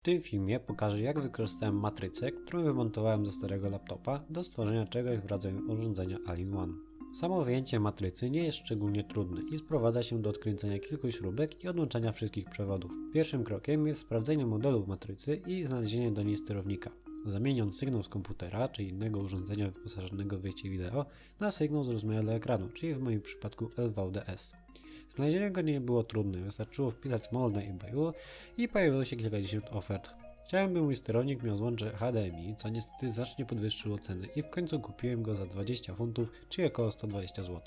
W tym filmie pokażę jak wykorzystałem matrycę, którą wymontowałem ze starego laptopa do stworzenia czegoś w rodzaju urządzenia All-in-One. Samo wyjęcie matrycy nie jest szczególnie trudne i sprowadza się do odkręcenia kilku śrubek i odłączenia wszystkich przewodów. Pierwszym krokiem jest sprawdzenie modelu matrycy i znalezienie do niej sterownika. Zamieniąc sygnał z komputera czy innego urządzenia wyposażonego w wyjście wideo na sygnał zrozumiały ekranu, czyli w moim przypadku LVDS. Znalezienie go nie było trudne, wystarczyło wpisać model na eBayu i pojawiło się kilkadziesiąt ofert. Chciałem, by mój sterownik miał złącze HDMI, co niestety znacznie podwyższyło ceny i w końcu kupiłem go za 20 funtów, czyli około 120 zł.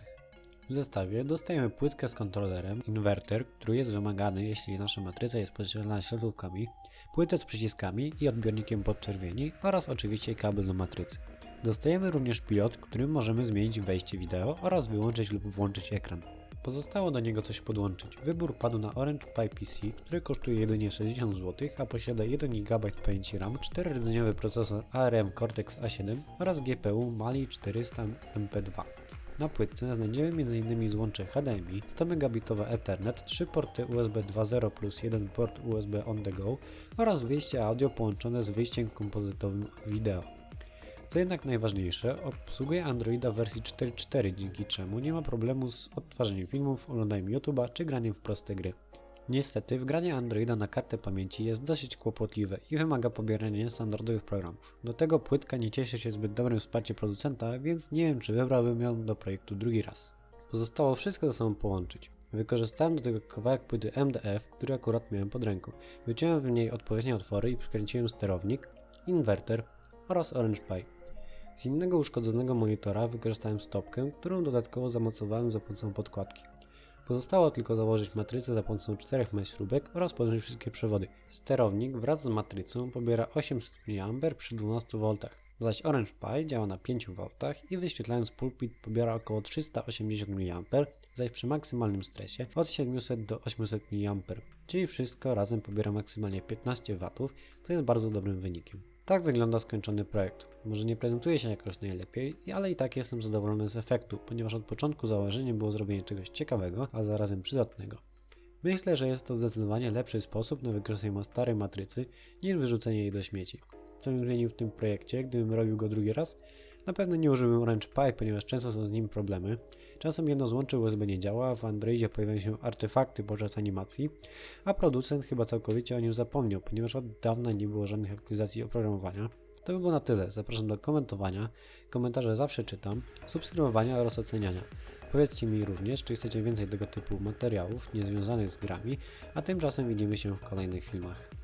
W zestawie dostajemy płytkę z kontrolerem, inwerter, który jest wymagany, jeśli nasza matryca jest podświetlana światłówkami, płytę z przyciskami i odbiornikiem podczerwieni oraz oczywiście kabel do matrycy. Dostajemy również pilot, którym możemy zmienić wejście wideo oraz wyłączyć lub włączyć ekran. Pozostało do niego coś podłączyć. Wybór padł na Orange Pi PC, który kosztuje jedynie 60 zł, a posiada 1 GB pamięci RAM, 4-rdzeniowy procesor ARM Cortex A7 oraz GPU Mali 400 MP2. Na płytce znajdziemy m.in. złącze HDMI, 100 megabitowe Ethernet, 3 porty USB 2.0 plus 1 port USB on the go oraz wyjście audio połączone z wyjściem kompozytowym wideo. Co jednak najważniejsze, obsługuje Androida w wersji 4.4, dzięki czemu nie ma problemu z odtwarzaniem filmów, oglądaniem YouTube'a czy graniem w proste gry. Niestety, wgranie Androida na kartę pamięci jest dosyć kłopotliwe i wymaga pobierania standardowych programów. Do tego płytka nie cieszy się zbyt dobrym wsparciem producenta, więc nie wiem czy wybrałbym ją do projektu drugi raz. Pozostało wszystko ze sobą połączyć. Wykorzystałem do tego kawałek płyty MDF, który akurat miałem pod ręką. Wyciąłem w niej odpowiednie otwory i przykręciłem sterownik, inwerter oraz Orange Pi. Z innego uszkodzonego monitora wykorzystałem stopkę, którą dodatkowo zamocowałem za pomocą podkładki. Pozostało tylko założyć matrycę za pomocą czterech mesh śrubek oraz podłączyć wszystkie przewody. Sterownik wraz z matrycą pobiera 800 mA przy 12 V, zaś Orange Pi działa na 5 V i wyświetlając pulpit pobiera około 380 mA, zaś przy maksymalnym stresie od 700 do 800 mA, czyli wszystko razem pobiera maksymalnie 15 W, co jest bardzo dobrym wynikiem. Tak wygląda skończony projekt. Może nie prezentuje się jakoś najlepiej, ale i tak jestem zadowolony z efektu, ponieważ od początku założeniem było zrobienie czegoś ciekawego, a zarazem przydatnego. Myślę, że jest to zdecydowanie lepszy sposób na wykorzystanie starej matrycy niż wyrzucenie jej do śmieci. Co bym zmienił w tym projekcie, gdybym robił go drugi raz? Na pewno nie użyłbym Orange Pi, ponieważ często są z nim problemy. Czasem jedno złącze USB nie działa, w Androidzie pojawiają się artefakty podczas animacji, a producent chyba całkowicie o nim zapomniał, ponieważ od dawna nie było żadnych aktualizacji oprogramowania. To by było na tyle. Zapraszam do komentowania. Komentarze zawsze czytam, subskrybowania oraz oceniania. Powiedzcie mi również, czy chcecie więcej tego typu materiałów niezwiązanych z grami, a tymczasem widzimy się w kolejnych filmach.